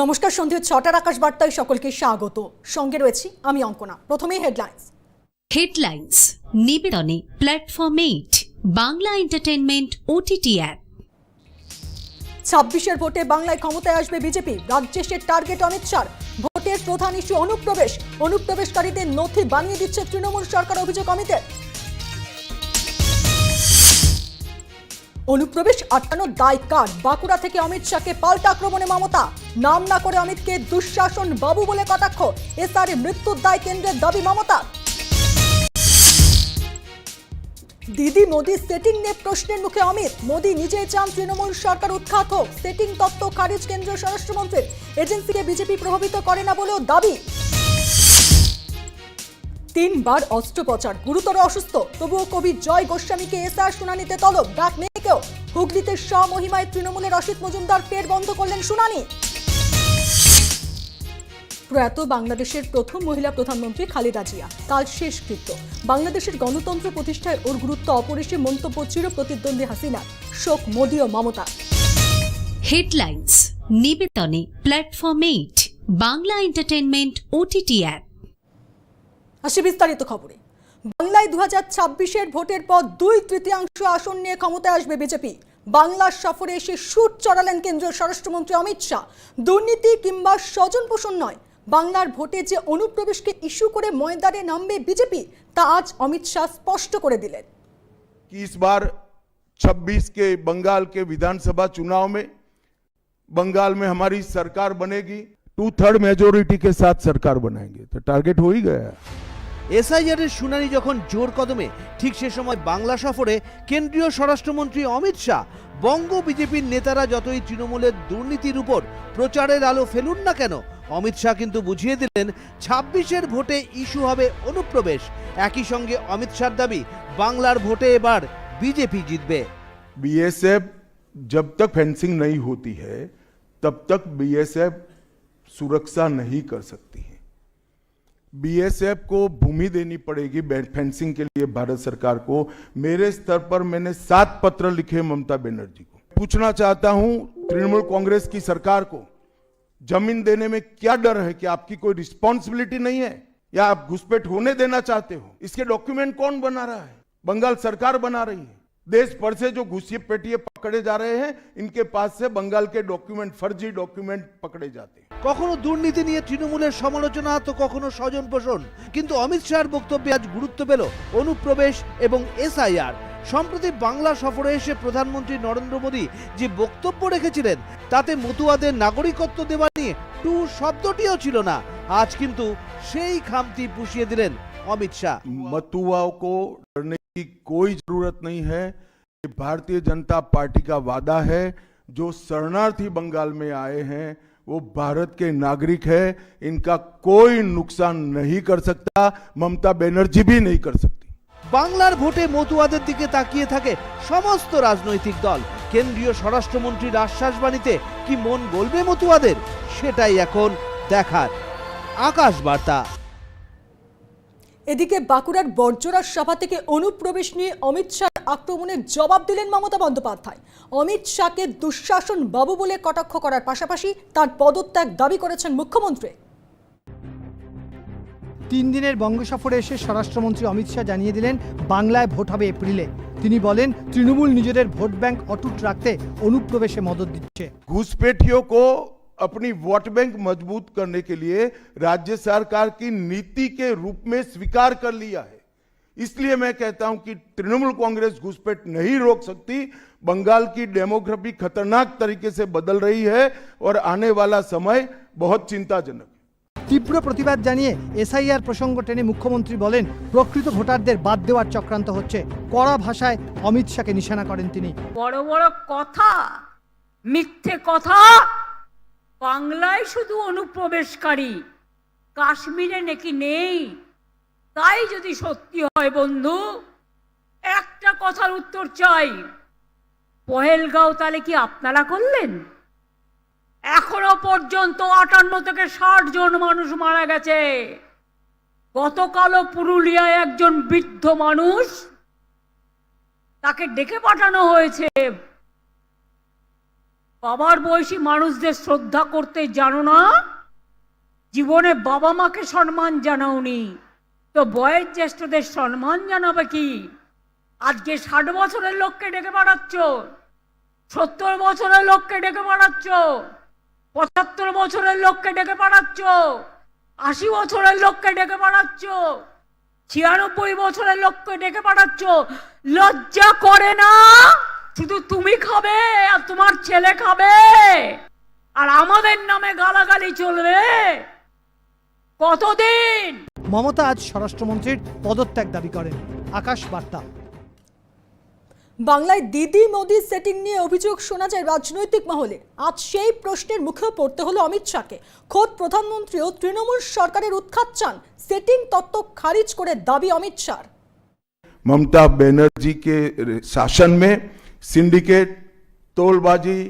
নমস্কার সন্ধে ছটার আকাশ বার্তায় সকলকে স্বাগত। সঙ্গে রয়েছি আমি অঙ্কনা। প্রথমেই headlines headlines নিবেদনে platform eight Bangla entertainment OTT app ছাব্বিশের ভোটে বাংলায় ক্ষমতায় আসবে বিজেপি। রাজ্যে সে টার্গেট অমিত শাহ। ভোটের প্রধান ইস্যু অনুপ্রবেশ। অনুপ্রবেশকারীদের নথি বানিয়ে দিচ্ছে তৃণমূল সরকার অভিযোগ অমিতের। অনুপ্রবেশ আটকানোর দায় কার? বাঁকুড়া থেকে অমিত শাহকে পাল্টা আক্রমণে মমতা। নাম না করে অমিতকে দুঃশাসন বাবু বলে কটাক্ষ। এসআর মৃত্যুর দায় কেন্দ্রের দাবি মমতা। দিদি, মোদি সেটিং নিয়ে প্রশ্নের মুখে অমিত। মোদি নিজেই চান তৃণমূল সরকার উৎখাত হোক। সেটিং তত্ত্ব, খারিজ কেন্দ্রীয় স্বরাষ্ট্রমন্ত্রীর। এজেন্সিকে বিজেপি প্রভাবিত করে না বলেও দাবি। তিনবার অস্ত্রোপচার। গুরুতর অসুস্থ। তবুও কবি জয় গোস্বামীকে এসআর শুনানিতে তলব। ডাক মেয়েকেও হুগলিতে স্বমহিমায় তৃণমূলের অসিত মজুমদার ফের বন্ধ করলেন শুনানি। প্রয়াত বাংলাদেশের প্রথম মহিলা প্রধানমন্ত্রী খালেদা জিয়া কাল শেষকৃত্য। বাংলাদেশের গণতন্ত্র প্রতিষ্ঠায় ওর গুরুত্ব অপরিসীম মন্তব্য চির প্রতিদ্বন্দ্বী হাসিনা শোক মোদী ও Mamata headlines নিবেদনে platform eight Bangla entertainment OTT app আসি বিস্তারিত খবরে। বাংলায় দু হাজার ছাব্বিশের ভোটের পর দুই তৃতীয়াংশ আসন নিয়ে ক্ষমতায় আসবে বিজেপি বাংলার সফরে এসে সুট চড়ালেন কেন্দ্রীয় স্বরাষ্ট্রমন্ত্রী অমিত শাহ দুর্নীতি কিংবা স্বজন পোষণ নয় বাংলার ভোটে যে অনুপ্রবেশকে ইস্যু করে ময়দানে নামবে বিজেপি তা আজ অমিত শাহ স্পষ্ট করে দিলেন कि इस बार 26 के बंगाल के विधानसभा चुनाव में बंगाल में हमारी सरकार बनेगी टू थर्ड मेजोरिटी के साथ सरकार बनाएंगे तो टारगेट हो ही गया है এসআইআর এর শুনানি যখন জোর কদমে ঠিক সে সময় বাংলা সফরে কেন্দ্রীয় স্বরাষ্ট্রমন্ত্রী অমিত শাহ বঙ্গ বিজেপির নেতারা যতই তৃণমূলের দুর্নীতির উপর প্রচারের আলো ফেলুন না কেন অমিত শাহ কিন্তু বুঝিয়ে দিলেন ছাব্বিশের ভোটে ইস্যু হবে অনুপ্রবেশ একই সঙ্গে অমিত শাহর দাবি বাংলার ভোটে এবার বিজেপি জিতবে बीएसएफ जब तक फेंसिंग नहीं होती है तब तक बीएसएफ सुरक्षा नहीं कर सकती है बीएसएफ को भूमि देनी पड़ेगी फेंसिंग के लिए, भारत सरकार को। मेरे स्तर पर मैंने सात पत्र लिखे ममता बनर्जी को। पूछना चाहता हूँ तृणमूल कांग्रेस की सरकार को, ज़मीन देने में क्या डर है? कि आपकी कोई रिस्पॉन्सिबिलिटी नहीं है? या आप घुसपैठ होने देना चाहते हो? इसके डॉक्यूमेंट कौन बना रहा है? बंगाल सरकार बना रही है। देश भर से जो घुसिए पकड़े जा रहे हैं इनके पास से बंगाल के डॉक्यूमेंट फर्जी डॉक्यूमेंट पकड़े जाते हैं কখনো দুর্নীতি নিয়ে তৃণমূলের সমালোচনা তো কখনো স্বজন পোষণ কিন্তু অমিত শাহর বক্তব্যে আজ গুরুত্ব পেল অনুপ্রবেশ এবং এসআইআর সম্প্রতি বাংলা সফরে এসে প্রধানমন্ত্রী নরেন্দ্র মোদী যে বক্তব্য রেখেছিলেন তাতে মতুয়াদের নাগরিকত্ব দেওয়া নিয়ে টু শব্দটিও ছিল না আজ কিন্তু সেই খামতি পুষিয়ে দিলেন অমিত শাহ मतुआओं को डरने की कोई जरूरत नहीं है ये भारतीय जनता पार्टी का वादा है जो शरणार्थी बंगाल में आए हैं वो भारत के नागरिक है इनका कोई नुकसान नहीं कर सकता ममता बनर्जी भी नहीं कर सकती বাংলার ভোটে মতুয়াদের দিকে তাকিয়ে থাকে সমস্ত রাজনৈতিক দল কেন্দ্রীয় স্বরাষ্ট্রমন্ত্রীর আশ্বাসবাণীতে কি মন গলবে মতুয়াদের সেটাই এখন দেখার আকাশ বার্তা এদিকে বাঁকুড়ার বর্জরার সভা থেকে অনুপ্রবেশ নিয়ে অমিত শাহ আক্রমণের জবাব দিলেন মমতা বন্দ্যোপাধ্যায়। অমিত শাহকে দুঃশাসন বাবু বলে কটাক্ষ করার পাশাপাশি তার পদত্যাগ দাবি করেছেন মুখ্যমন্ত্রী। তিন দিনের বঙ্গ সফরে এসে স্বরাষ্ট্রমন্ত্রী অমিত শাহ জানিয়ে দিলেন বাংলায় ভোট হবে এপ্রিলে। তিনি বলেন তৃণমূল নিজেদের ভোট ব্যাংক অটুট রাখতে অনুপ্রবেশে মদত দিচ্ছে। ঘুষপেটিও अपनी वोट बैंक मजबूत करने के लिए राज्य सरकार की नीति के रूप में स्वीकार कर लिया है इसलिए मैं कहता हूं कि तृणमूल कांग्रेस घुसपैठ नहीं रोक सकती बंगाल की डेमोग्राफी खतरनाक तरीके से बदल रही है और आने वाला समय बहुत चिंताजनक है তীব্র প্রতিবাদ জানিয়ে এসআইআর প্রসঙ্গ টেনে মুখ্যমন্ত্রী বলেন প্রকৃত ভোটারদের বাদ দেওয়ার চক্রান্ত হচ্ছে কড়া ভাষায় অমিত শাহকে নিশানা করেন তিনি বড় বড় কথা মিথ্যে কথা বাংলায় শুধু অনুপ্রবেশকারী। কাশ্মীরে নাকি নেই। তাই যদি সত্যি হয় বন্ধু, একটা কথার উত্তর চাই। পহেলগাঁও তাহলে কি আপনারা করলেন? এখনও পর্যন্ত আটান্ন থেকে ষাট জন মানুষ মারা গেছে। গতকালও পুরুলিয়ায় একজন বৃদ্ধ মানুষ তাকে ডেকে পাঠানো হয়েছে। বাবার বয়সী মানুষদের শ্রদ্ধা করতে জানো না? জীবনে বাবা মাকে সম্মান জানাওনি। তো বয়স জ্যেষ্ঠদের সম্মান জানাবে কি? আজকে ষাট বছরের লোককে ডেকে বেড়াচ্ছ সত্তর বছরের লোককে ডেকে বেড়াচ্ছ পঁচাত্তর বছরের লোককে ডেকে বেড়াচ্ছ আশি বছরের লোককে ডেকে বেড়াচ্ছ ছিয়ানব্বই বছরের লোককে ডেকে পাঠাচ্ছ। লজ্জা করে না? শুধু তুমি খাবে আর তোমার ছেলে খাবে। আর আমাদের নামে গালাগালি চলবে। কতদিন? মমতা আজ স্বরাষ্ট্রমন্ত্রীর পদত্যাগ দাবি করেন। আকাশ বার্তা। বাংলায় দিদি মোদি সেটিং নিয়ে অভিযোগ শোনা যায় রাজনৈতিক মহলে। আজ সেই প্রশ্নের মুখে পড়তে হলো অমিত শাহকে। খোদ প্রধানমন্ত্রী ও তৃণমূল সরকারের উৎখাত চান। সেটিং তত্ত্ব খারিজ করে দাবি অমিত শাহর। মমতা ব্যানার্জিকে শাসন মে सिंडिकेट, तोलबाजी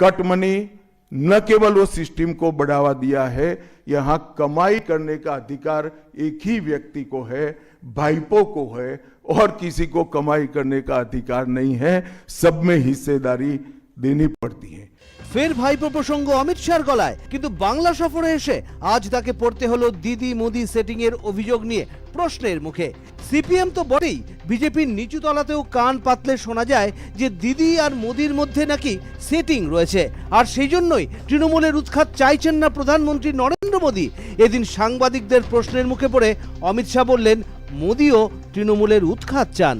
कट मनी न केवल वो सिस्टम को बढ़ावा दिया है, यहाँ कमाई करने का अधिकार एक ही व्यक्ति को है भाईपो को है, और किसी को कमाई करने का अधिकार नहीं है, सब में हिस्सेदारी देनी पड़ती है। ফের ভাইপো প্রসঙ্গ অমিত শাহর গলায় কিন্তু বাংলা সফরে এসে আজ তাকে পড়তে হলো দিদি মোদি সেটিং এর অভিযোগ নিয়ে প্রশ্নের মুখে সিপিএম তো বটেই বিজেপির নিচু তলাতেও কান পাতলে শোনা যায় যে দিদি আর মোদির মধ্যে নাকি সেটিং রয়েছে আর সেই জন্যই তৃণমূলের উৎখাত চাইছেন না প্রধানমন্ত্রী নরেন্দ্র মোদী এদিন সাংবাদিকদের প্রশ্নের মুখে পড়ে অমিত শাহ বললেন মোদিও তৃণমূলের উৎখাত চান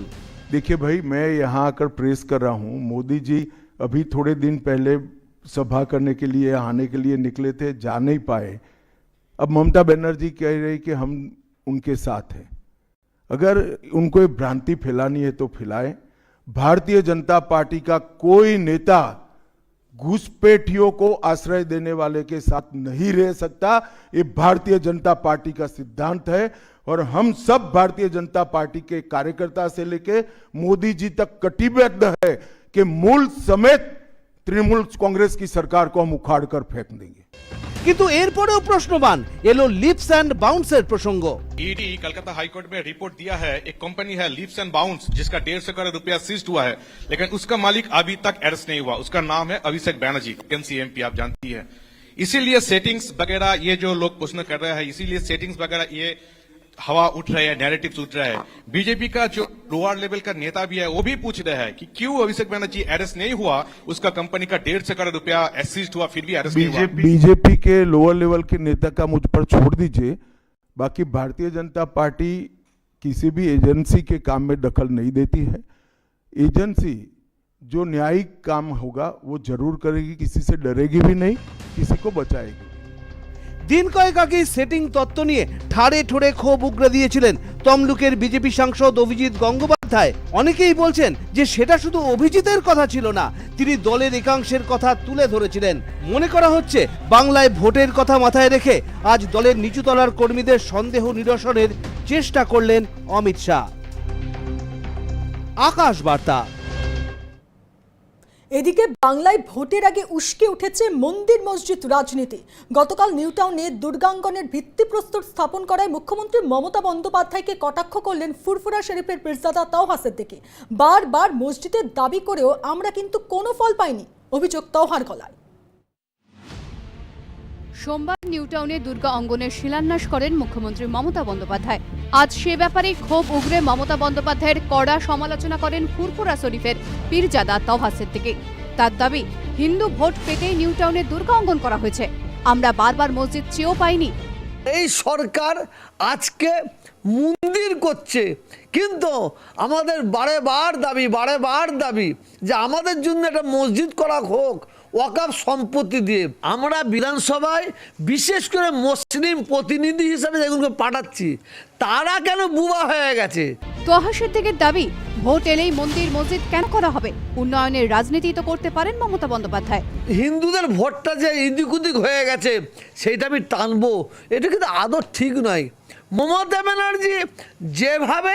देखिए भाई मैं यहाँ आकर प्रेस कर रहा हूँ मोदी जी अभी थोड़े दिन पहले सभा करने के लिए, आने के लिए निकले थे, जा नहीं पाए। अब ममता बनर्जी कह रही कि हम उनके साथ हैं। अगर उनको भ्रांति फैलानी है तो फैलाएँ। भारतीय जनता पार्टी का कोई नेता घुसपैठियों को आश्रय देने वाले के साथ नहीं रह सकता। ये भारतीय जनता पार्टी का सिद्धांत है और हम सब भारतीय जनता पार्टी के कार्यकर्ता से लेके मोदी जी तक कटिबद्ध है कि मूल समेत तृणमूल कांग्रेस की सरकार को हम उखाड़ कर फेंक देंगे কিন্তু এরপরেও প্রশ্নবান এলো লিপস অ্যান্ড বাউন্সের প্রসঙ্গ ईडी कलकत्ता हाईकोर्ट में रिपोर्ट दिया है एक कंपनी है लीप्स एंड बाउंस जिसका डेढ़ सौ करोड़ रुपया सीज हुआ है लेकिन उसका मालिक अभी तक अरेस्ट नहीं हुआ उसका नाम है अभिषेक बैनर्जी एनसीएमपी आप जानती है इसीलिए सेटिंग्स वगैरह ये जो लोग प्रश्न कर रहे हैं इसीलिए सेटिंग्स वगैरह ये हवा उठ रहे हैं नैरेटिव उठ रहा है। बीजेपी का जो लोअर लेवल का नेता भी है, वो भी पूछ रहे हैं कि क्यों अभिषेक बैनर्जी अरेस्ट नहीं हुआ? उसका कंपनी का डेढ़ सौ करोड़ रुपया सीज हुआ, फिर भी अरेस्ट नहीं हुआ। बीजेपी के लोअर लेवल के नेता का मुझ पर छोड़ दीजिए। बाकी भारतीय जनता पार्टी किसी भी एजेंसी के काम में दखल नहीं देती है। एजेंसी जो न्यायिक काम होगा, वो ज़रूर करेगी, किसी से डरेगी भी नहीं, किसी को बचाएगी। দিন কয়েক আগেই সেটিং তত্ত্ব নিয়ে ঠাড়ে ঠোড়ে ক্ষোভ উগরে দিয়েছিলেন তমলুকের বিজেপি সাংসদ অভিজিৎ গঙ্গোপাধ্যায়। অনেকেই বলছেন যে সেটা শুধু অভিজিতের কথা ছিল না, তিনি দলের একাংশের কথা তুলে ধরেছিলেন। মনে করা হচ্ছে বাংলায় ভোটের কথা মাথায় রেখে আজ দলের নিচুতলার কর্মীদের সন্দেহ নিরসনের চেষ্টা করলেন অমিত শাহ। আকাশ বার্তা। এদিকে বাংলায় ভোটের আগে উস্কে উঠেছে মন্দির মসজিদ রাজনীতি। গতকাল নিউটাউনে দুর্গাঙ্গনের ভিত্তিপ্রস্তর স্থাপন করায় মুখ্যমন্ত্রী মমতা বন্দ্যোপাধ্যায়কে কটাক্ষ করলেন ফুরফুরা শরীফের পীরজাদা তাওহাসের দিকে। বারবার মসজিদের দাবি করেও আমরা কিন্তু কোনো ফল পাইনি, অভিযোগ তওহার গলায়। সোমবার নিউটাউনে দুর্গা অঙ্গনের শিলান্যাস করেন মুখ্যমন্ত্রী মমতা বন্দ্যোপাধ্যায়। আজ সে ব্যাপারে ক্ষোভ উগরে মমতা বন্দ্যোপাধ্যায়ের কড়া সমালোচনা করেন ফুরফুরা শরীফের পীরজাদা তওহাসের দিকে তার দাবি, হিন্দু ভোট পেতেই নিউটাউনে দুর্গা অঙ্গন করা হয়েছে। আমরা বারবার মসজিদ চেয়েও পাইনি। এই সরকার আজকে মন্দির করছে। কিন্তু আমাদের বারে বার দাবি বারে বার দাবি যে আমাদের জন্য একটা মসজিদ করা হোক। ওয়াকাফ সম্পত্তি দিয়ে আমরা বিধানসভায় বিশেষ করে মুসলিম প্রতিনিধি হিসাবে যেগুলোকে পাঠাচ্ছি তারা কেন বুবা হয়ে গেছে? তোহাসের থেকে দাবি ভোট এলেই মন্দির মসজিদ কেন করা হবে? উন্নয়নের রাজনীতি তো করতে পারেন মমতা বন্দ্যোপাধ্যায়। হিন্দুদের ভোটটা যে ইদিক উদিক হয়ে গেছে সেইটা আমি টানবো। এটা কিন্তু আদর ঠিক নয়। মমতা ব্যানার্জি যেভাবে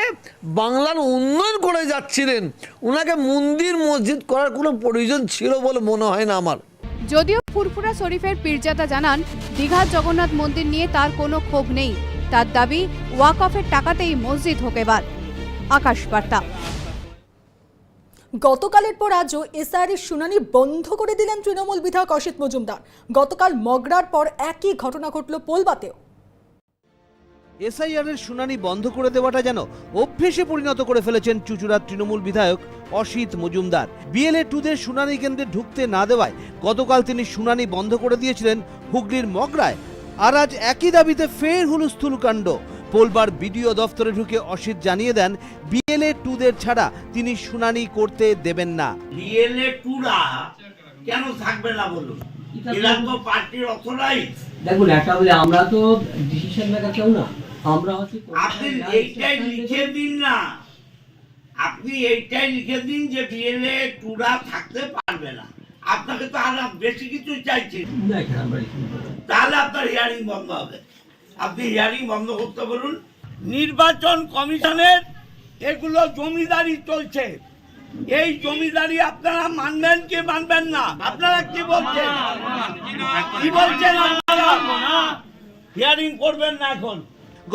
বাংলার উন্নয়ন করে যাচ্ছিলেন ওনাকে মন্দির মসজিদ করার কোনো প্রয়োজন ছিল বলে মনে হয় না আমার। যদিও ফুরফুরা শরীফের পীরজাদা জানান দীঘার জগন্নাথ মন্দির নিয়ে তার কোনো ক্ষোভ নেই। তার দাবি ওয়াকফের টাকাতেই মসজিদ হোক এবার। আকাশ বার্তা গতকালের পর আজও এসআইআরের শুনানি বন্ধ করে দিলেন তৃণমূল বিধায়ক অসিত মজুমদার। গতকাল মগরার পর একই ঘটনা ঘটল পোলবাতেও। এসআইআর এর শুনানি বন্ধ করে দেওয়াটা যেন অভ্যেসে পরিণত করে ফেলেছেন চুচুড়ার তৃণমূল বিধায়ক অসিত মজুমদার। বিএলএ টুদের শুনানি কেন্দ্রে ঢুকতে না দেওয়ায় গতকাল তিনি শুনানি বন্ধ করে দিয়েছিলেন হুগলির মগরায়। আর আজ একই দাবিতে ফের হুলস্থুল কাণ্ড। পোলবার বিডিও দফতরে ঢুকে অসিত জানিয়ে দেন বিএলএ টুদের ছাড়া তিনি শুনানি করতে দেবেন না। ডিএলএ টুরা কেন থাকবে না বলুন? এরা তো পার্টির অথরাইজ। দেখুন একটা বলে আমরা তো ডিসিশন মেকার কেউ না। আমরা হচ্ছে আপনি এইটাই লিখে দিন না। আপনি এইটাই লিখে দিন যে বিএলএ টুরা থাকতে পারবে না। আপনাকে তো আর বেশি কিছু চাইছি। তাহলে আপনার হিয়ারিং বন্ধ হবে। আপনি হিয়ারিং বন্ধ করতে বলুন। নির্বাচন কমিশনের এগুলো জমিদারি চলছে। এই জমিদারি আপনারা মানবেন কি মানবেন না? আপনারা কি বলছেন? কি বলছেন আপনারা? হিয়ারিং করবেন না এখন।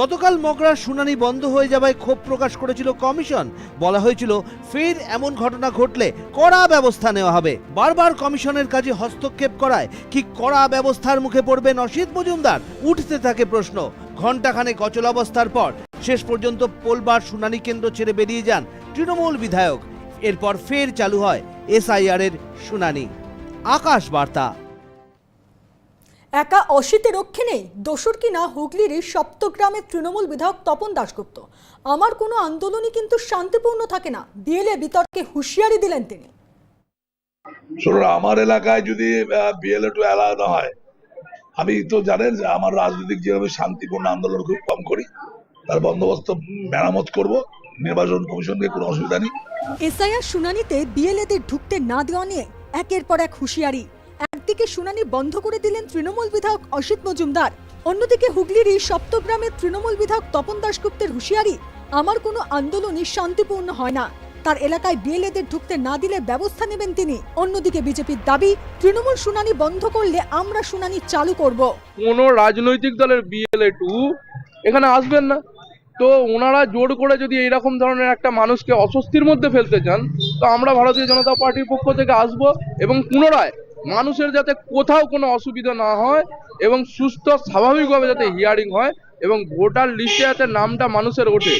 গতকাল মগরার শুনানি বন্ধ হয়ে যাওয়ায় ক্ষোভ প্রকাশ করেছিল কমিশন। বলা হয়েছিল, ফের এমন ঘটনা ঘটলে কড়া ব্যবস্থা নেওয়া হবে। বারবার কমিশনের কাজে হস্তক্ষেপ করায় কি কড়া ব্যবস্থার মুখে পড়বেন অসিত মজুমদার? উঠতে থাকে প্রশ্ন। ঘণ্টাখানে অবস্থার পর শেষ পর্যন্ত পোলবার শুনানি কেন্দ্র ছেড়ে বেরিয়ে যান তৃণমূল বিধায়ক। এরপর ফের চালু হয় এসআইআর এর শুনানি। আকাশ বার্তা। একা অসিতে রক্ষে নেই। দোসর কিনা হুগলির সপ্তগ্রামের তৃণমূল বিধায়ক তপন দাশগুপ্ত। আমার কোনো আন্দোলনই কিন্তু শান্তিপূর্ণ থাকে না। বিএলএ বিতর্কে হুঁশিয়ারি দিলেন তিনি। শুনুন আমার এলাকায় যদি বিএলএ টু অ্যালাউ না হয় আমি তো জানেন যে আমার রাজনৈতিক যেভাবে শান্তিপূর্ণ আন্দোলন খুব কম করি। তার বন্দোবস্ত মেরামত করব। নির্বাচন কমিশনকে কোনো অসুবিধা নেই। এসআইআর শুনানিতে বিএলএদের ঢুকতে না দেওয়া নিয়ে একের পর এক হুঁশিয়ারি। একদিকে শুনানি বন্ধ করে দিলেন তৃণমূল বিধায়ক অসিত মজুমদার, অন্যদিকে হুগলির এই সপ্তগ্রামের তৃণমূল বিধায়ক তপন দাশগুপ্তের হুঁশিয়ারি, আমার কোনো আন্দোলনই শান্তিপূর্ণ হয় না। তার এলাকায় বিএলএদের ঢুকতে না দিলে ব্যবস্থা নেবেন তিনি। অন্যদিকে বিজেপির দাবি, তৃণমূল শুনানি বন্ধ করলে আমরা শুনানি চালু করব। কোন রাজনৈতিক দলের বিএলএ টু এখানে আসবেন না। তো ওনারা জোর করে যদি এইরকম ধরনের একটা মানুষকে অস্বস্তির মধ্যে ফেলতে চান, তো আমরা ভারতীয় জনতা পার্টির পক্ষ থেকে আসব এবং পুনরায় মানুষের যাতে কোথাও কোনো অসুবিধা না হয় এবং সুস্থ স্বাভাবিকভাবে যাতে হিয়ারিং হয় এবং ভোটার লিস্টে যাতে নামটা মানুষের ওঠে,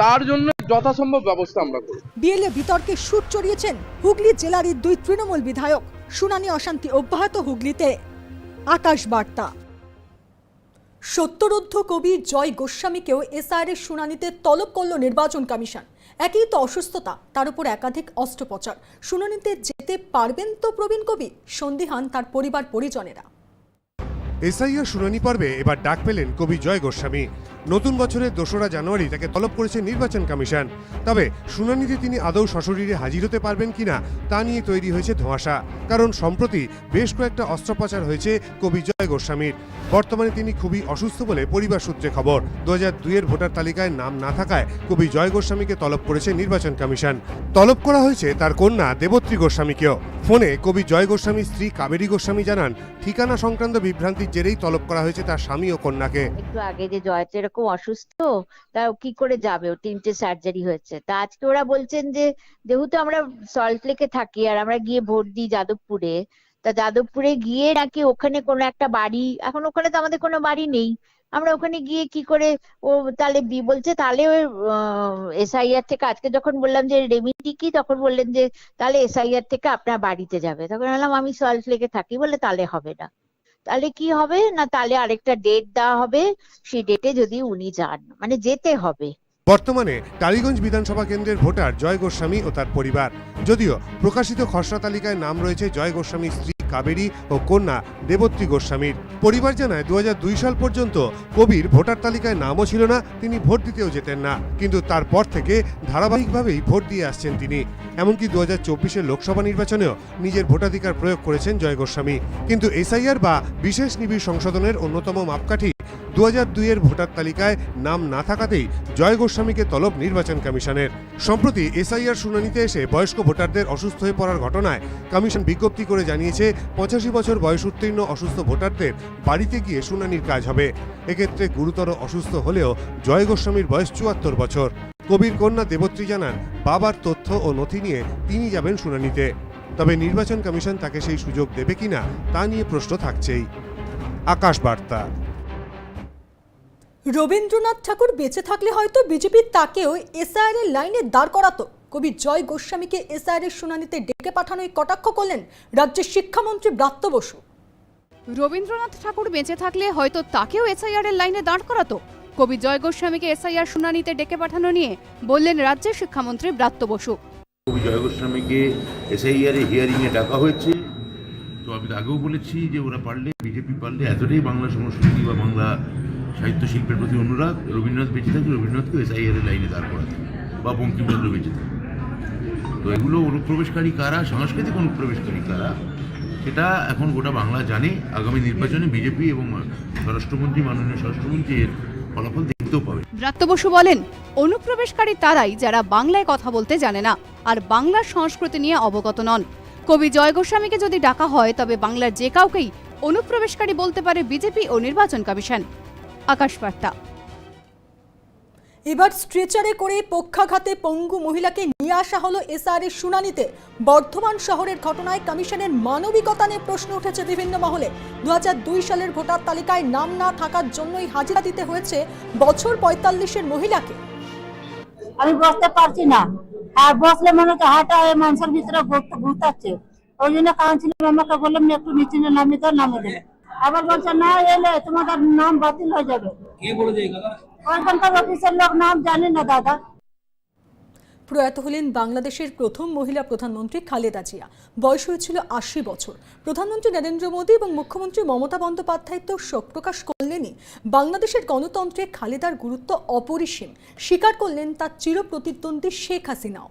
তার জন্য যথাসম্ভব ব্যবস্থা আমরা করি বিএলএ বিতর্কে সুর চড়িয়েছেন হুগলি জেলার দুই তৃণমূল বিধায়ক। শুনানি অশান্তি অব্যাহত হুগলিতে। আকাশ বার্তা। সত্যরুদ্ধ কবি জয় গোস্বামীকেও এসআইআর শুনানিতে তলব করল নির্বাচন কমিশন। একই তো অসুস্থতা, তার উপর একাধিক অস্ত্রোপচার। শুনানিতে যেতে পারবেন তো প্রবীণ কবি, সন্দিহান তার পরিবার পরিজনেরা। এসআইআর শুনানি পর্বে এবার ডাক পেলেন কবি জয় গোস্বামী। নতুন বছরের দোসরা জানুয়ারি তাকে তলব করেছে নির্বাচন কমিশন। তবে শুনানিতে তিনি আদৌ সশরীরে হাজির হতে পারবেন কিনা, তা নিয়ে তৈরি হয়েছে ধোঁয়াশা। কারণ সম্প্রতি বেশ কয়েকটা অস্ত্রোপচার হয়েছে কবি জয় গোস্বামীর। বর্তমানে তিনি খুবই অসুস্থ বলে পরিবার সূত্রে খবর। দু হাজার দুইয়ের ভোটার তালিকায় নাম না থাকায় কবি জয় গোস্বামীকে তলব করেছে নির্বাচন কমিশন। তলব করা হয়েছে তার কন্যা দেবত্রী গোস্বামীকেও। ফোনে কবি জয় গোস্বামীর স্ত্রী কাবেরী গোস্বামী জানান, ঠিকানা সংক্রান্ত বিভ্রান্তির জেরেই তলব করা হয়েছে তার স্বামী ও কন্যাকে। একটু আগে যে জয় তো এরকম অসুস্থ, তা কি করে যাবে? ও তিনটে সার্জারি হয়েছে। তা আজকে ওরা বলছেন যে, যেহেতু আমরা সল্ট লেকে থাকি আর আমরা গিয়ে ভোট দিই যাদবপুরে তা যাদবপুরে গিয়ে নাকি ওখানে কোনো একটা বাড়ি, এখন ওখানে তো আমাদের কোনো বাড়ি নেই। আমরা ওখানে গিয়ে কি করে, ও তাহলে বি বলছে তাহলে ওই এসআইআর থেকে আজকে যখন বললাম যে রেমিডি কি, তখন বললেন যে তাহলে এসআইআর থেকে আপনার বাড়িতে যাবে। তখন বললাম আমি সল্ট লেকে থাকি বলে তাহলে হবে না। তাহলে কি হবে? না তাহলে আরেকটা ডেট দেওয়া হবে। সেই ডেটে যদি উনি যান মানে যেতে হবে। বর্তমানে টালিগঞ্জ বিধানসভা কেন্দ্রের ভোটার জয় গোস্বামী ও তার পরিবার। যদিও প্রকাশিত খসড়া তালিকায় নাম রয়েছে জয় গোস্বামীর স্ত্রী কাবেরী ও কন্যা দেবত্রী গোস্বামীর। পরিবার জানায় দু হাজার দুই সাল পর্যন্ত কবির ভোটার তালিকায় নামও ছিল না, তিনি ভোট দিতেও যেতেন না। কিন্তু তারপর থেকে ধারাবাহিকভাবেই ভোট দিয়ে আসছেন তিনি। এমনকি দু হাজার লোকসভা নির্বাচনেও নিজের ভোটাধিকার প্রয়োগ করেছেন জয় গোস্বামী। কিন্তু এসআইআর বা বিশেষ নিবিড় সংশোধনের অন্যতম মাপকাঠি দু হাজার দুইয়ের ভোটার তালিকায় নাম না থাকাতেই জয় গোস্বামীকে তলব নির্বাচন কমিশনের। সম্প্রতি এসআইআর শুনানিতে এসে বয়স্ক ভোটারদের অসুস্থ হয়ে পড়ার ঘটনায় কমিশন বিজ্ঞপ্তি করে জানিয়েছে, পঁচাশি বছর বয়স উত্তীর্ণ অসুস্থ ভোটারদের বাড়িতে গিয়ে শুনানির কাজ হবে। এক্ষেত্রে গুরুতর অসুস্থ হলেও জয় গোস্বামীর বয়স চুয়াত্তর বছর। কবির কন্যা দেবত্রী জানান, বাবার তথ্য ও নথি নিয়ে তিনি যাবেন শুনানিতে। তবে নির্বাচন কমিশন তাকে সেই সুযোগ দেবে কিনা তা নিয়ে প্রশ্ন থাকছেই। আকাশ বার্তা। রবীন্দ্রনাথ ঠাকুর বেঁচে থাকলে হয়তো বিজেপি তাকেও এসআইআর এর লাইনে দাঁড় করাতো। কবি জয় গোস্বামীকে এসআইআর এর শুনানিতে ডেকে পাঠানোয় কটাক্ষ করলেন রাজ্যের শিক্ষামন্ত্রী ব্রাত্য বসু। রবীন্দ্রনাথ ঠাকুর বেঁচে থাকলে হয়তো তাকেও এসআইআর এর লাইনে দাঁড় করাতো। কবি জয় গোস্বামীকে এসআইআর শুনানিতে ডেকে পাঠানো নিয়ে বললেন রাজ্যের শিক্ষামন্ত্রী ব্রাত্য বসু। কবি জয় গোস্বামীকে এসআইআর এ হিয়ারিংয়ে ডাকা হয়েছে। তো আমি আগেও বলেছি যে ওরা পারলে বিজেপি পারলে এতটাই বাংলা সংস্কৃতি বা বাংলা সাহিত্য শিল্পের প্রতি অনুরাগ, রবীন্দ্রনাথ বেঁচে থাকলে রবীন্দ্রনাথকে এসআইআর লাইনে দাঁড় করাতে বা বঙ্কিমচন্দ্র বেঁচে থাকে তো এগুলো অনুপ্রবেশকারী কারা, সাংস্কৃতিক অনুপ্রবেশকারী কারা, সেটা এখন গোটা বাংলা জানে। আগামী নির্বাচনে বিজেপি এবং স্বরাষ্ট্রমন্ত্রী, মাননীয় স্বরাষ্ট্রমন্ত্রী এর ফলাফল দেখতেও পাবে ব্রাত্য বসু বলেন, অনুপ্রবেশকারী তারাই যারা বাংলায় কথা বলতে জানে না, আর বাংলার সংস্কৃতি নিয়ে অবগত নন। কবি জয় গোস্বামীকে যদি ডাকা হয়, তবে বাংলার যে কাউকেই অনুপ্রবেশকারী বলতে পারে বিজেপি ও নির্বাচন কমিশন। আকাশ বার্তা এবার স্ট্রেচারে করে পক্ষাঘাতে পঙ্গু মহিলাকে নিয়ে আসা হলো এসআর এর শুনানিতে। বর্ধমান শহরের ঘটনায় কমিশনের মানবিকতা নিয়ে প্রশ্ন উঠেছে বিভিন্ন মহলে। দু সালের ভোটার তালিকায় নাম না থাকার জন্যই হাজিরা দিতে হয়েছে বছর পঁয়তাল্লিশের মহিলাকে। আমি বসতে পারছি না। আর বসলে মনে হচ্ছে হাঁটা হয়ে মানুষের ভিতরে ঘুরতাচ্ছে ওই জন্য কাউন্সিলর আমাকে বললাম একটু নিচে নামিয়ে দাও নামিয়ে দিলে আবার বলছে না এলে তোমাদের নাম বাতিল হয়ে যাবে। ওইখানকার অফিসের লোক নাম জানি না দাদা। প্রয়াত হলেন বাংলাদেশের প্রথম মহিলা প্রধানমন্ত্রী খালেদা জিয়া। বয়স হয়েছিল আশি বছর। প্রধানমন্ত্রী নরেন্দ্র মোদী এবং মুখ্যমন্ত্রী মমতা বন্দ্যোপাধ্যায় তো শোক প্রকাশ করলেনই। বাংলাদেশের গণতন্ত্রে খালেদার গুরুত্ব অপরিসীম। স্বীকার করলেন তার চিরপ্রতিদ্বন্দ্বী শেখ হাসিনাও।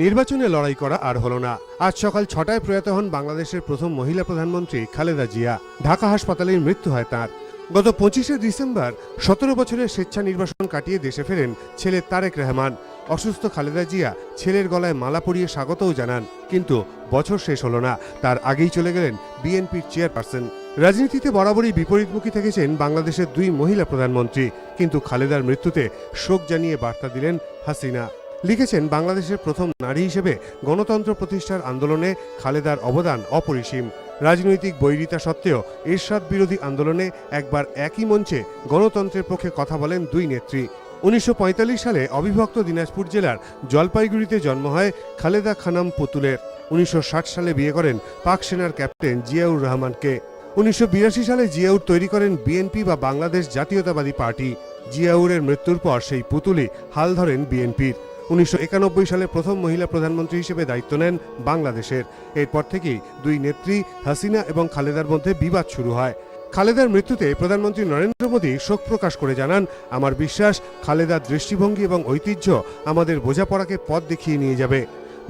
নির্বাচনে লড়াই করা আর হলো না। আজ সকাল ছটায় প্রয়াত হন বাংলাদেশের প্রথম মহিলা প্রধানমন্ত্রী খালেদা জিয়া। ঢাকা হাসপাতালে মৃত্যু হয় তার। গত পঁচিশে ডিসেম্বর সতেরো বছরের স্বেচ্ছা নির্বাসন কাটিয়ে দেশে ফেরেন ছেলে তারেক রহমান। অসুস্থ খালেদা জিয়া ছেলের গলায় মালা পরিয়ে স্বাগতও জানান, কিন্তু বছর শেষ হলো না। তার আগেই চলে গেলেন বিএনপির চেয়ারপারসন। রাজনীতিতে বরাবরই বিপরীতমুখী থেকেছেন বাংলাদেশের দুই মহিলা প্রধানমন্ত্রী, কিন্তু খালেদার মৃত্যুতে শোক জানিয়ে বার্তা দিলেন হাসিনা। লিখেছেন বাংলাদেশের প্রথম নারী হিসেবে গণতন্ত্র প্রতিষ্ঠার আন্দোলনে খালেদার অবদান অপরিসীম। রাজনৈতিক বৈরিতা সত্ত্বেও এরশাদ বিরোধী আন্দোলনে একবার একই মঞ্চে গণতন্ত্রের পক্ষে কথা বলেন দুই নেত্রী। উনিশশো পঁয়তাল্লিশ সালে অবিভক্ত দিনাজপুর জেলার জলপাইগুড়িতে জন্ম হয় খালেদা খানাম পুতুলের। উনিশশো ষাট সালে বিয়ে করেন পাক সেনার ক্যাপ্টেন জিয়াউর রহমানকে। উনিশশো বিরাশি সালে জিয়াউর তৈরি করেন বিএনপি বা বাংলাদেশ জাতীয়তাবাদী পার্টি। জিয়াউরের মৃত্যুর পর সেই পুতুলই হাল ধরেন বিএনপির। উনিশশো একানব্বই সালে প্রথম মহিলা প্রধানমন্ত্রী হিসেবে দায়িত্ব নেন বাংলাদেশের। এরপর থেকেই দুই নেত্রী, হাসিনা এবং খালেদার মধ্যে বিবাদ শুরু হয়। খালেদার মৃত্যুতে প্রধানমন্ত্রী নরেন্দ্র মোদী শোক প্রকাশ করে জানান, আমার বিশ্বাস, খালেদার দৃষ্টিভঙ্গি এবং ঐতিহ্য আমাদের বোঝাপড়াকে পথ দেখিয়ে নিয়ে যাবে।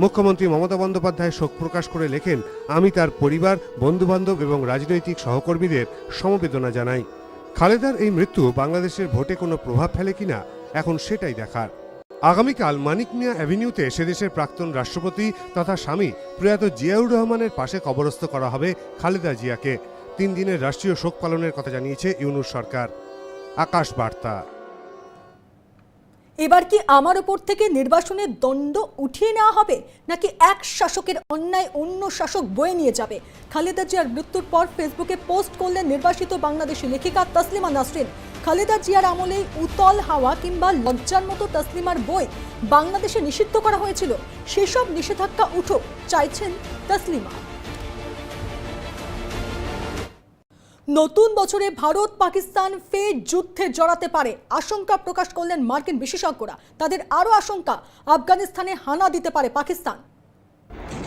মুখ্যমন্ত্রী মমতা বন্দ্যোপাধ্যায় শোক প্রকাশ করে লেখেন, আমি তার পরিবার, বন্ধুবান্ধব এবং রাজনৈতিক সহকর্মীদের সমবেদনা জানাই। খালেদার এই মৃত্যু বাংলাদেশের ভোটে কোনো প্রভাব ফেলে কিনা, এখন সেটাই দেখার। আগামীকাল মানিক মিয়া অ্যাভিনিউতে সেদেশের প্রাক্তন রাষ্ট্রপতি তথা স্বামী প্রয়াত জিয়াউর রহমানের পাশে কবরস্থ করা হবে খালেদা জিয়াকে। তিন দিনের রাষ্ট্রীয় শোক পালনের কথা জানিয়েছে ইউনুস সরকার। আকাশ বার্তা। এবার কি আমার ওপর থেকে নির্বাসনের দণ্ড উঠিয়ে নেওয়া হবে, নাকি এক শাসকের অন্যায় অন্য শাসক বয়ে নিয়ে যাবে? খালেদা জিয়ার মৃত্যুর পর ফেসবুকে পোস্ট করলেন নির্বাসিত বাংলাদেশি লেখিকা তসলিমা নাসরিন। খালেদা জিয়ার আমলে উতল হাওয়া কিংবা লজ্জার মতো তসলিমার বই বাংলাদেশে নিষিদ্ধ করা হয়েছিল, সেসব নিষেধাজ্ঞা উঠুক চাইছেন তসলিমা। নতুন বছরে ভারত পাকিস্তান ফের যুদ্ধে জড়াতে পারে, আশঙ্কা প্রকাশ করলেন মার্কিন বিশেষজ্ঞরা। তাদের আরও আশঙ্কা, আফগানিস্তানে হানা দিতে পারে পাকিস্তান।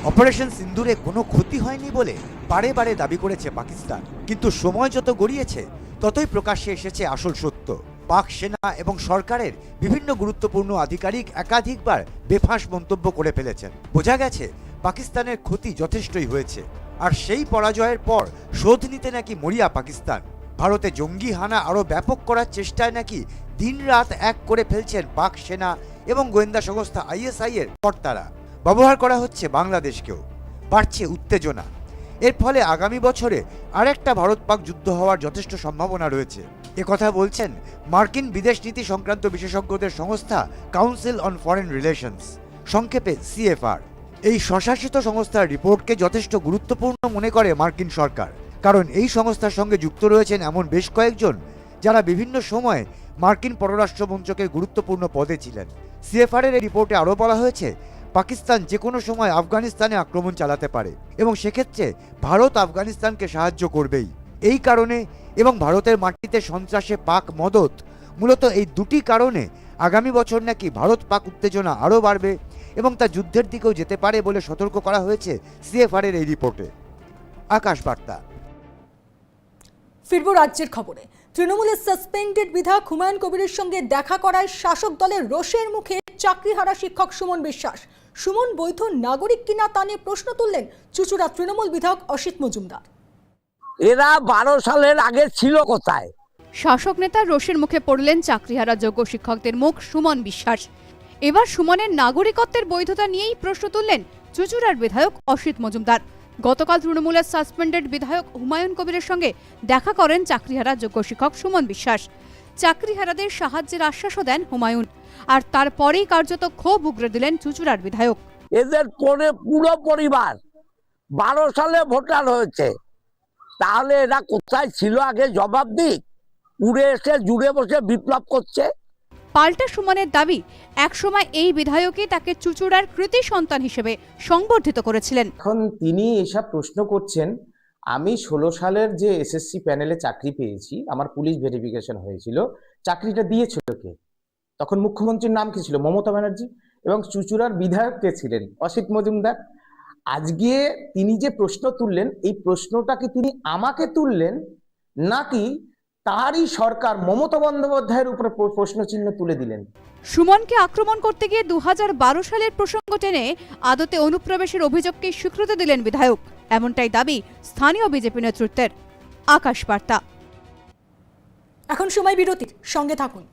অপারেশন সিন্দুরে কোনো ক্ষতি হয়নি বলে বারে বারে দাবি করেছে পাকিস্তান। কিন্তু সময় যত গড়িয়েছে, ততই প্রকাশ্যে এসেছে আসল সত্য। পাক সেনা এবং সরকারের বিভিন্ন গুরুত্বপূর্ণ আধিকারিক একাধিকবার বেফাঁস মন্তব্য করে ফেলেছেন। বোঝা গেছে, পাকিস্তানের ক্ষতি যথেষ্টই হয়েছে। আর সেই পরাজয়ের পর শোধ নিতে নাকি মরিয়া পাকিস্তান। ভারতে জঙ্গি হানা আরও ব্যাপক করার চেষ্টায় নাকি দিনরাত এক করে ফেলছেন পাক সেনা এবং গোয়েন্দা সংস্থা আইএসআই এর কর্তারা। ব্যবহার করা হচ্ছে বাংলাদেশকেও। বাড়ছে উত্তেজনা। এর ফলে আগামী বছরে আরেকটা ভারত পাক যুদ্ধ হওয়ার যথেষ্ট সম্ভাবনা রয়েছে। একথা বলছেন মার্কিন বিদেশ নীতি সংক্রান্ত বিশেষজ্ঞদের সংস্থা কাউন্সিল অন ফরেন রিলেশনস, সংক্ষেপে সিএফআর। এই স্বশাসিত সংস্থার রিপোর্টকে যথেষ্ট গুরুত্বপূর্ণ মনে করে মার্কিন সরকার, কারণ এই সংস্থার সঙ্গে যুক্ত রয়েছেন এমন বেশ কয়েকজন যারা বিভিন্ন সময়ে মার্কিন পররাষ্ট্র মন্ত্রকের গুরুত্বপূর্ণ পদে ছিলেন। সিএফআর এর রিপোর্টে আরও বলা হয়েছে পাকিস্তান যে কোনো সময় আফগানিস্তানে আক্রমণ চালাতে পারে এবং সেক্ষেত্রে ভারত আফগানিস্তানকে সাহায্য করবেই। এই কারণে এবং ভারতের মাটিতে সন্ত্রাসে পাক মদত মূলত এই দুটি কারণে আগামী বছর নাকি ভারত পাক উত্তেজনা আরও বাড়বে এবং তা যুদ্ধের দিকেও যেতে পারে বলে সতর্ক করা হয়েছে সিএফআর এর এই রিপোর্টে। আকাশ বার্তা। ফিরব রাজ্যের খবরে। তৃণমূলের সাসপেন্ডেড বিধায়ক হুমায়ুন কবিরের সঙ্গে দেখা করায় শাসক দলের রোষের মুখে চাকরিহারা শিক্ষক সুমন বিশ্বাস। সুমন বৈধ নাগরিক কিনা তা নিয়ে প্রশ্ন তুললেন চুচুড়া তৃণমূল বিধায়ক অসিত মজুমদার। এরা বারো সালের আগে ছিল কোথায়? শাসক নেতা রোষের মুখে পড়লেন চাকরিহারা যোগ্য শিক্ষকদের মুখ সুমন বিশ্বাস। এবার সুমনের নাগরিকত্বের বৈধতা নিয়েই প্রশ্ন তুললেন চুচুড়ার বিধায়ক অসিত মজুমদার। গতকাল তৃণমূলের সাসপেন্ডেড বিধায়ক হুমায়ুন কবিরের সঙ্গে দেখা করেন চাকরিহারা যোগ্য শিক্ষক সুমন বিশ্বাস। চাকরিহারাদের সাহায্যের আশ্বাসও দেন হুমায়ুন। আর তারপরেই কার্যত ক্ষোভ উগরে দিলেন চুচুড়ার বিধায়ক। এদের পরে পুরো পরিবার বারো সালে ভোটার হয়েছে। তাহলে এরা কোথায় ছিল আগে জবাব দিক? উড়ে এসে জুড়ে বসে বিপ্লব করছে। পাল্টা সুমনের দাবি একসময় এই বিধায়কই তাকে চুচুড়ার কৃতি সন্তান হিসেবে সংবর্ধিত করেছিলেন। এখন তিনি এসব প্রশ্ন করছেন আমি ষোলো সালের যে এসএসসি প্যানেলে চাকরি পেয়েছি, আমার পুলিশ ভেরিফিকেশন হয়েছিল, চাকরিটা দিয়েছিল কে? তখন মুখ্যমন্ত্রীর নাম কি ছিল? মমতা ব্যানার্জি এবং চুচুড়ার বিধায়ক কে ছিলেন? অসিত মজুমদার। আজকে তিনি যে প্রশ্ন তুললেন, এই প্রশ্নটা কি তিনি আমাকে তুললেন? নাকি তারই সরকার মমতা বন্দ্যোপাধ্যায়ের উপরে প্র- প্রশ্নচিহ্ন তুলে দিলেন? সুমনকে আক্রমণ করতে গিয়ে দু হাজার বারো সালের প্রসঙ্গ টেনে আদতে অনুপ্রবেশের অভিযোগকে স্বীকৃতি দিলেন বিধায়ক। এমনটাই দাবি স্থানীয় বিজেপি নেতৃত্বের আকাশ বার্তা। এখন সময় বিরতির সঙ্গে থাকুন।